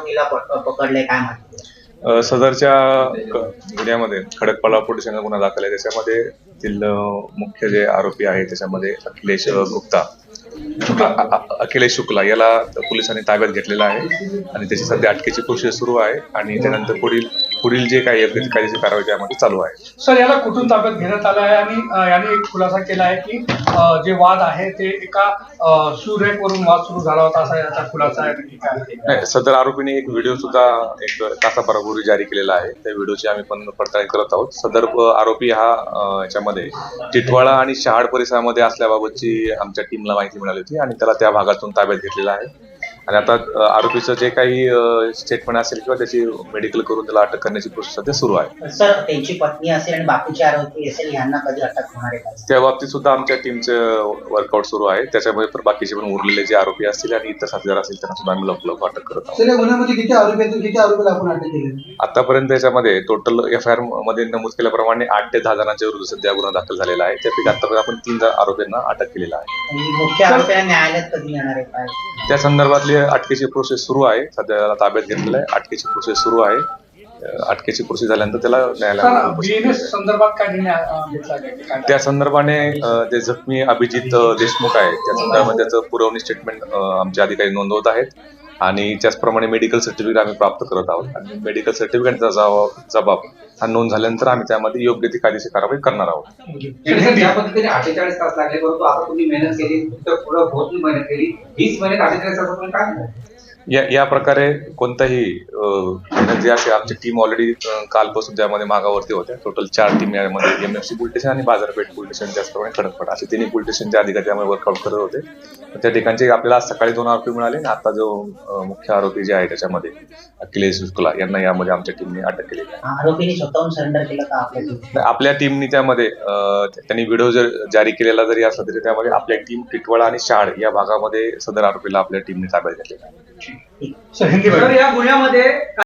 आरोपीला पकडले काय माहिती? सदरच्या गुन्ह्यामध्ये खडकपाला पोलीस गुन्हा दाखल आहे. त्याच्यामध्ये तिथलं मुख्य जे आरोपी आहे त्याच्यामध्ये अखिलेश गुप्ता. अखिलेश शुक्ला याला पोलिसांनी ताब्यात घेतलेला आहे आणि त्याची सध्या अटकेची प्रोसेस सुरू आहे आणि त्यानंतर पुढील पुढील जे काही कायदेशीर कारवाई त्यामध्ये चालू आहे. सर याला कुठून ताब्यात घेण्यात आलं आहे? आणि याने एक खुलासा केला आहे की अ, जे वाद आहे ते एका सुरेखवरून वाद सुरू झाला होता असा याचा खुलासा आहे. नक्की काय आहे? नाही सदर आरोपीने एक व्हिडिओ सुद्धा एक तासाभरापूर्वी जारी केलेला आहे. त्या व्हिडिओची आम्ही पण पडताळणी करत आहोत. सदर अ, आरोपी हा अ, याच्यामध्ये टिटवाळा आणि शहाड परिसरामध्ये असल्याबाबतची आमच्या टीमला माहिती मिळाली. होती आणि त्याला त्या भागातून ताब्यात घेतलेला आहे. आणि आता आरोपीचं जे काही स्टेटमेंट असेल किंवा त्याची मेडिकल करून त्याला अटक करण्याची प्रोसेस सध्या सुरू आहे. सर त्यांची पत्नी असेल आणि बाकीचे आरोपी असेल यांना कधी अटक होणार आहे? त्या बाबतीत सुद्धा आमच्या टीमचं वर्कआउट सुरू आहे. त्याच्यामध्ये पण बाकीचे पण उरलेले जे आरोपी असतील आणि इतर साथीदार असतील त्यांना सुद्धा आम्ही लवकर लवकर अटक करत आहोत. सर या गुन्ह्यामध्ये किती आरोपी आहेत? किती आरोपीला आपण अटक केली? आतापर्यंत याच्यामध्ये टोटल एफ आय आरमध्ये नमूद केल्याप्रमाणे आठ ते दहा जणांच्या विरुद्ध सध्या गुन्हा दाखल झालेला आहे. त्यापैकी आतापर्यंत आपण तीन आरोपींना अटक केलेला आहे? त्या संदर्भातली अटकेची प्रोसेस सुरू आहे. सध्या ताब्यात घेतलेलं आहे. अटकेची प्रोसेस सुरू आहे. अटकेची प्रोसेस झाल्यानंतर त्याला न्यायालयात त्या संदर्भाने जे जखमी अभिजित देशमुख आहे त्या संदर्भात त्याचं पुरवणी स्टेटमेंट आमचे अधिकारी नोंदवत आहेत. आणि त्याचप्रमाणे मेडिकल सर्टिफिकेट आम्ही प्राप्त करत आहोत. आणि मेडिकल सर्टिफिकेटचा जबाब जबाब हा नोंद झाल्यानंतर आम्ही त्यामध्ये योग्य ती कायदेशीर कारवाई करणार आहोत. म्हणजे पद्धतीने अठ्ठेचाळीस तास लागले परंतु आता तुम्ही मेहनत केली पुढे मेहनत केली वीस महिन्यात अठ्ठेचाळीस काय या या प्रकारे कोणताही अं, मेहनत जी अशी आमची टीम ऑलरेडी कालपासून त्यामध्ये मागावरती होत्या. टोटल चार टीम यामध्ये एम एफ सी स्टेशन आणि बाजारपेठ स्टेशन त्याचप्रमाणे खडकपट असे तिन्ही स्टेशनचे अधिकारी त्यामुळे वर्कआउट करत होते. त्या ठिकाणचे आपल्याला आज सकाळी दोन आरोपी मिळाले आणि आता जो मुख्य आरोपी जे आहे त्याच्यामध्ये अखिलेश शुक्ला यांना यामध्ये आमच्या टीमने अटक केलं आपल्या टीमनी त्यामध्ये त्यांनी व्हिडिओ जर जारी केलेला जरी असला तरी त्यामध्ये आपल्या टीम टिटवाळा आणि शहाड या भागामध्ये सदर आरोपीला आपल्या टीमने ताब्यात घेतलेला आहे. सर हिंदी या गुन्ह्यामध्ये